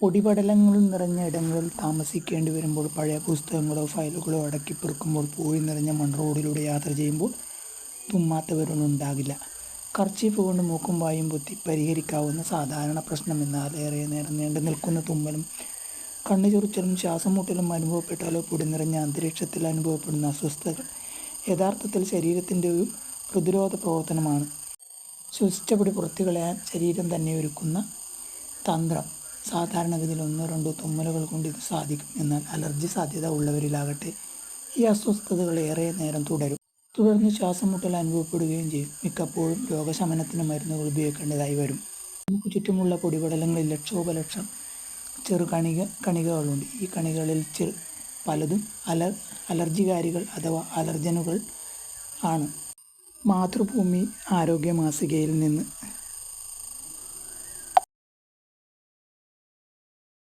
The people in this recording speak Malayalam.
പൊടിപടലങ്ങൾ നിറഞ്ഞ ഇടങ്ങളിൽ താമസിക്കേണ്ടി വരുമ്പോൾ പഴയ പുസ്തകങ്ങളോ ഫയലുകളോ അടക്കി പെറുക്കുമ്പോൾ പൂഴി നിറഞ്ഞ മൺറോഡിലൂടെ യാത്ര ചെയ്യുമ്പോൾ തുമ്മാത്തവരൊന്നുണ്ടാകില്ല കർച്ചീഫ് കൊണ്ട് മൂക്കും വായും പൊത്തി പരിഹരിക്കാവുന്ന സാധാരണ പ്രശ്നമെന്നാൽ ഏറെ നേരം നീണ്ടു നിൽക്കുന്ന തുമ്മലും കണ്ണു ചൊറിച്ചലും ശ്വാസം മുട്ടലും അനുഭവപ്പെട്ടാലോ പൊടി നിറഞ്ഞ അന്തരീക്ഷത്തിൽ അനുഭവപ്പെടുന്ന അസ്വസ്ഥതകൾ യഥാർത്ഥത്തിൽ ശരീരത്തിന്റെ ഒരു പ്രതിരോധ പ്രവർത്തനമാണ്. ശ്വസിച്ച പൊടി പുറത്തു കളയാൻ ശരീരം തന്നെ ഒരുക്കുന്ന തന്ത്രം. സാധാരണഗതിയിൽ ഒന്നോ രണ്ടോ തുമ്മലുകൾ കൊണ്ട് ഇത് സാധിക്കും. എന്നാൽ അലർജി സാധ്യത ഉള്ളവരിലാകട്ടെ ഈ അസ്വസ്ഥതകൾ ഏറെ നേരം തുടരും. തുടർന്ന് ശ്വാസം മുട്ടൽ അനുഭവപ്പെടുകയും ചെയ്യും. മിക്കപ്പോഴും രോഗശമനത്തിന് മരുന്നുകൾ ഉപയോഗിക്കേണ്ടതായി വരും. നമുക്ക് ചുറ്റുമുള്ള പൊടിപടലങ്ങളിൽ ലക്ഷോപലക്ഷം ചെറു കണിക കണികകളുണ്ട്. ഈ കണികകളിൽ ചെറു പലതും അലർ അലർജികാരികൾ അഥവാ അലർജനുകൾ ആണ്. മാതൃഭൂമി ആരോഗ്യ മാസികയിൽ നിന്ന്